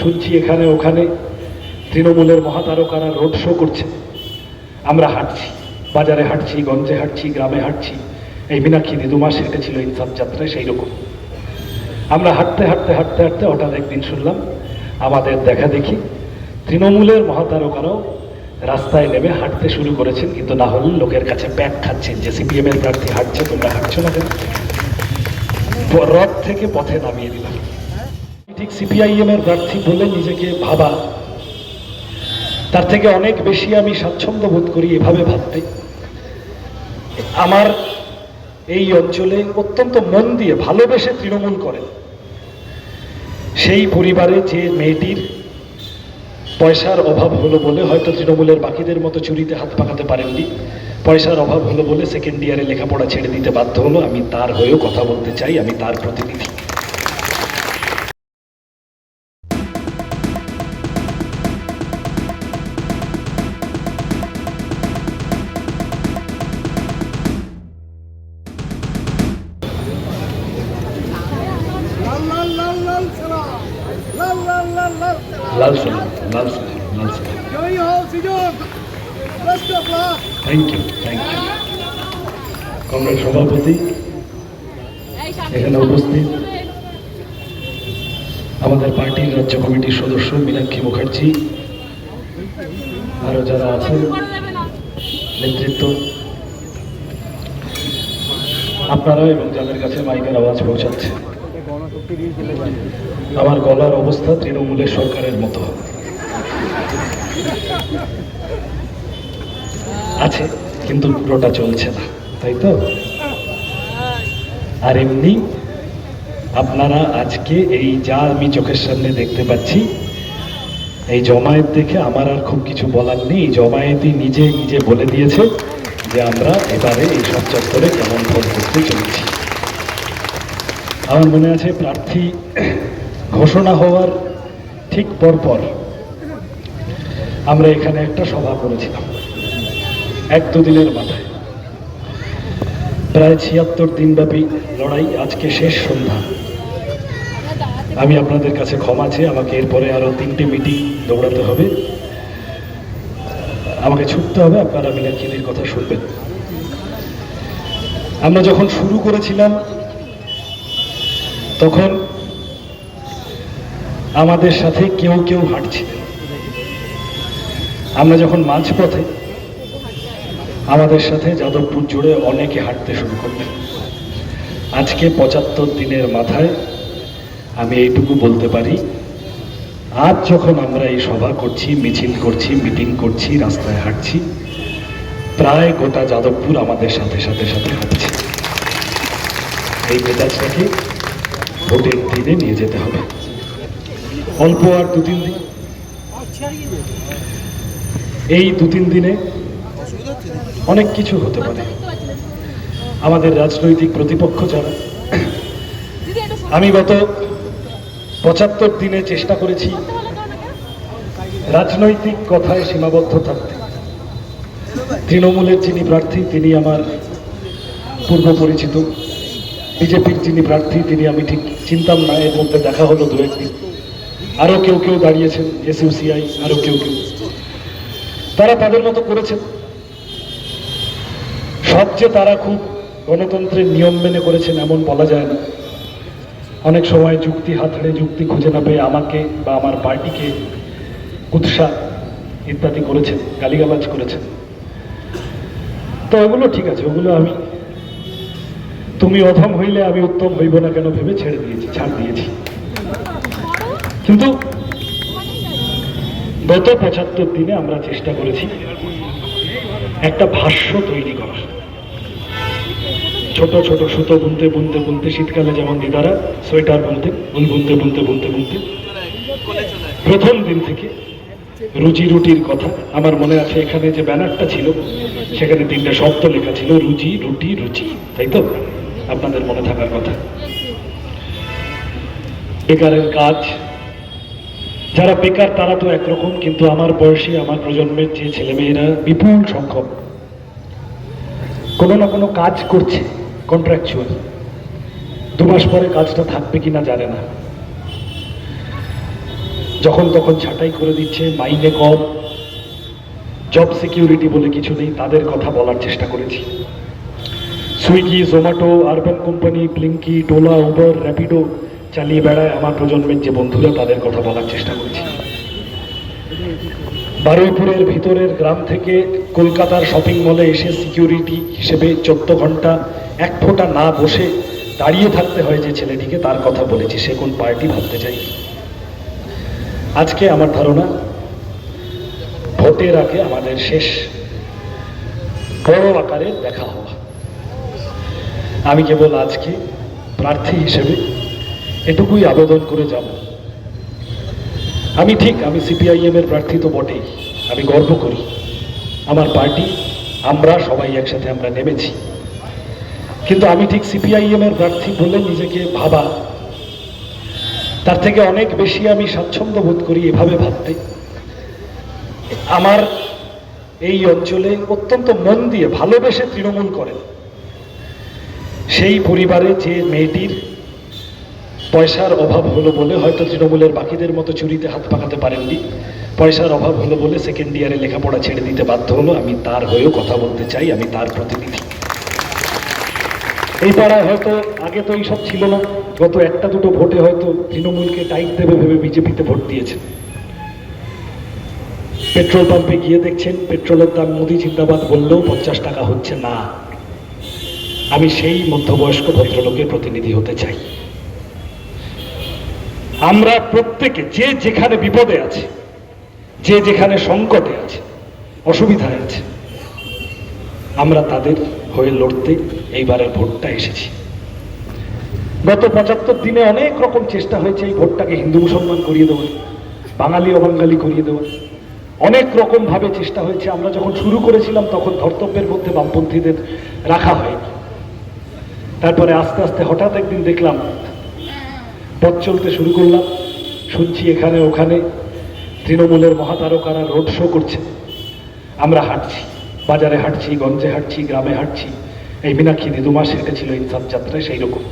শুনছি এখানে, ওখানে তৃণমূলের মহাতারকারা রোড শো করছে। আমরা হাঁটছি, বাজারে হাঁটছি, গঞ্জে হাঁটছি, গ্রামে হাঁটছি। এই মীনাক্ষী দু মাস হেঁটেছিল ইনসাফ যাত্রায় সেই রকম আমরা হাঁটতে হাঁটতে হাঁটতে হাঁটতে হঠাৎ একদিন শুনলাম, আমাদের দেখা দেখি তৃণমূলের মহাতারকারাও রাস্তায় নেমে হাঁটতে শুরু করেছেন, কিন্তু না হলে লোকের কাছে ব্যাগ খাচ্ছেন যে সিপিএম এর প্রার্থী হাঁটছে, তোমরা হাঁটছো না কেন? রথ থেকে পথে নামিয়ে দিলাম। ঠিক সিপিআইএম এর প্রার্থী বলে নিজেকে ভাবা। তার থেকে অনেক বেশি আমি স্বাচ্ছন্দ্য বোধ করি এভাবে ভাবতে। আমার এই অঞ্চলে অত্যন্ত মন দিয়ে ভালোবেসে তৃণমূল করেন। সেই পরিবারে যে মেয়েটির পয়সার অভাব হলো বলে হয়তো তৃণমূলের বাকিদের মতো চুরিতে হাত পাকাতে পারেননি। পয়সার অভাব হলো বলে সেকেন্ড ইয়ারে লেখাপড়া ছেড়ে দিতে বাধ্য হলো। আমি তার হয়েও কথা বলতে চাই, আমি তার প্রতিনিধি। লাল সোনা লাল সোনা লাল সোনা thank you thank you Congress সভাপতি এখানে উপস্থিত আমাদের পার্টির রাজ্য কমিটির সদস্য মীনাক্ষী মুখার্জি, আরও যারা আছেন, নেতৃত্ব। আপনারা এবং যাদের কাছে মাইকের আওয়াজ পৌঁছাচ্ছে। আমার গলার অবস্থা তৃণমূলের সরকারের মতো। আছে, কিন্তু পুরোটা চলছে না, তাই তো? আর এমনি আপনারা আজকে এই যা আমি চোখের সামনে দেখতে পাচ্ছি, এই জমায়েত দেখে আমার আর খুব কিছু বলার নেই। জমায়েতই নিজে নিজে বলে দিয়েছে যে আমরা এবারে এই সব চত্বরে কেমন ফল করতে চলেছি। আমার মনে আছে, প্রার্থী ঘোষণা হওয়ার ঠিক পরপর আমরা এখানে একটা সভা করেছিলাম, এক দুদিনের মাথায়। প্রায় ছিয়াত্তর দিনব্যাপী লড়াই, আজকে শেষ সন্ধ্যা। আমি আপনাদের কাছে ক্ষমা চেয়ে আমাকে এরপরে আরও তিনটে মিটিং দৌড়াতে হবে। আমাকে ছুটতে হবে, আপনারা মীনাক্ষীদের কথা শুনবেন। আমরা যখন শুরু করেছিলাম তখন আমাদের সাথে কেউ কেউ হাঁটছিলেন আমরা যখন মাঝপথে আমাদের সাথে যাদবপুর জুড়ে অনেকে হাঁটতে শুরু করলেন। আজকে পঁচাত্তর দিনের মাথায় আমি এইটুকু বলতে পারি, আজ যখন আমরা এই সভা করছি, মিছিল করছি, মিটিং করছি, রাস্তায় হাঁটছি, প্রায় গোটা যাদবপুর আমাদের সাথে সাথে সাথে হাঁটছে। এই মেজাজটাকে ভোটের দিনে নিয়ে যেতে হবে। অল্প আর দু তিন দিন। এই দু তিন দিনে অনেক কিছু হতে পারে। আমাদের রাজনৈতিক প্রতিপক্ষ যারা, আমি গত পঁচাত্তর দিনে চেষ্টা করেছি রাজনৈতিক কথায় সীমাবদ্ধ থাকতে। তৃণমূলের যিনি প্রার্থী, তিনি আমার পূর্ব পরিচিত বিজেপির যিনি প্রার্থী, তিনি আমি ঠিক চিনতাম না, এর মধ্যে দেখা হলো দু একদিন। আরও কেউ কেউ দাঁড়িয়েছেন এসইউসিআই আরও কেউ কেউ। তারা তাদের মতো করেছেন। সবচেয়ে তারা খুব গণতন্ত্রের নিয়ম মেনে করেছেন, এমন বলা যায় না। অনেক সময় যুক্তি হাতড়ে যুক্তি খুঁজে না পেয়ে আমাকে বা আমার পার্টিকে উৎসাহ ইত্যাদি করেছেন, গালিগালাজ করেছেন। তো ওগুলো ঠিক আছে, ওগুলো আমি তুমি অধম হইলে আমি উত্তম হইব না কেন ভেবে ছেড়ে দিয়েছি, ছাড় দিয়েছি। কিন্তু গত পঁচাত্তর দিনে আমরা চেষ্টা করেছি একটা ভাষ্য তৈরি করার। ছোট ছোট সুতো বুনতে বুনতে বুনতে শীতকালে যেমন দিদারা, সোয়েটার বুনতে বুন বুনতে বুনতে বুনতে বুনতে। প্রথম দিন থেকে রুজি রুটির কথা আমার মনে আছে, এখানে যে ব্যানারটা ছিল, সেখানে তিনটা শব্দ লেখা ছিল, রুজি রুটি রুচি, তাই তো? আপনাদের মনে থাকার কথা। বেকারের কাজ, যারা বেকার তারা তো একরকম, কিন্তু আমার বয়সী আমার প্রজন্মের যে ছেলেমেয়েরা বিপুল সংখ্যক। কোনো না কোনো কাজ করছে কন্ট্রাকচুয়াল দু মাস পরে কাজটা থাকবে কিনা জানে না। যখন তখন ছাঁটাই করে দিচ্ছে, মাইনে কম। জব সিকিউরিটি বলে কিছু নেই, তাদের কথা বলার চেষ্টা করেছি। Swiggy, Zomato, urban company, ব্লিঙ্কি টোলা Uber, Rapido চালিয়ে বেড়ায় আমার প্রজন্মের যে বন্ধুরা, তাদের কথা বলার চেষ্টা করছি। বারুইপুরের ভিতরের গ্রাম থেকে কলকাতার শপিং মলে এসে সিকিউরিটি হিসেবে চোদ্দ ঘণ্টা এক ফোঁটা না বসে দাঁড়িয়ে থাকতে হয় যে ছেলেটিকে, তার কথা বলেছি, সে কোন পার্টি ভাবতে চাই আজকে আমার ধারণা, ভোটের আগে আমাদের শেষ বড় আকারে দেখা হওয়া আমি কেবল আজকে প্রার্থী হিসেবে এটুকুই আবেদন করে যাব। আমি ঠিক, আমি সিপিআইএম এর প্রার্থী তো বটেই। আমি গর্ব করি। আমার পার্টি, আমরা সবাই একসাথে আমরা নেমেছি। কিন্তু আমি ঠিক সিপিআইএম এর প্রার্থী বলে নিজেকে ভাবা, তার থেকে অনেক বেশি আমি স্বাচ্ছন্দ্য বোধ করি এভাবে ভাবতে। আমার এই অঞ্চলে অত্যন্ত মন দিয়ে ভালোবেসে তৃণমূল করেন। সেই পরিবারে যে মেয়েটির পয়সার অভাব হলো বলে হয়তো তৃণমূলের বাকিদের মতো চুরিতে হাত পাকাতে পারেননি, পয়সার অভাব হলো বলে সেকেন্ড ইয়ারে লেখাপড়া ছেড়ে দিতে বাধ্য হলো, আমি তার হয়েও কথা বলতে চাই, আমি তার প্রতিনিধি। এই পাড়ায় হয়তো আগে তো এইসব ছিল না, গত একটা দুটো ভোটে হয়তো তৃণমূলকে টাইট দেবে ভেবে বিজেপিতে ভোট দিয়েছেন। পেট্রোল পাম্পে গিয়ে দেখছেন, পেট্রোলের দাম মোদি জিন্দাবাদ বললেও পঞ্চাশ টাকা হচ্ছে না। আমি সেই মধ্যবয়স্ক ভদ্রলোকের প্রতিনিধি হতে চাই। আমরা প্রত্যেকে যে যেখানে বিপদে আছে, যে যেখানে সংকটে আছে, অসুবিধায় আছে, আমরা তাদের হয়ে লড়তে এইবারের ভোটটা এসেছি। গত পঁচাত্তর দিনে অনেক রকম চেষ্টা হয়েছে এই ভোটটাকে হিন্দু মুসলমান করিয়ে দেওয়ার, বাঙালি অবাঙ্গালি করিয়ে দেওয়ার। অনেক রকম ভাবে চেষ্টা হয়েছে। আমরা যখন শুরু করেছিলাম, তখন ধর্তব্যের মধ্যে বামপন্থীদের রাখা হয়নি। তারপরে আস্তে আস্তে হঠাৎ একদিন দেখলাম, পথ চলতে শুরু করলাম। শুনছি এখানে ওখানে তৃণমূলের মহাতারকারা রোড শো করছে। আমরা হাঁটছি, বাজারে হাঁটছি, গঞ্জে হাঁটছি, গ্রামে হাঁটছি। এই মীনাক্ষী দু মাস হেঁটেছিল ইনসাফ যাত্রায় সেই রকম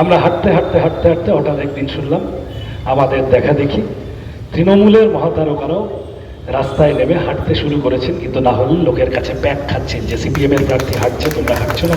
আমরা হাঁটতে হাঁটতে হাঁটতে হাঁটতে হঠাৎ একদিন শুনলাম, আমাদের দেখা দেখি তৃণমূলের মহাতারকারাও রাস্তায় নেমে হাঁটতে শুরু করেছেন, কিন্তু না হলে লোকের কাছে প্যাক খাচ্ছেন যে সিপিএম এর প্রার্থী হাঁটছে, তোমরা হাঁটছো না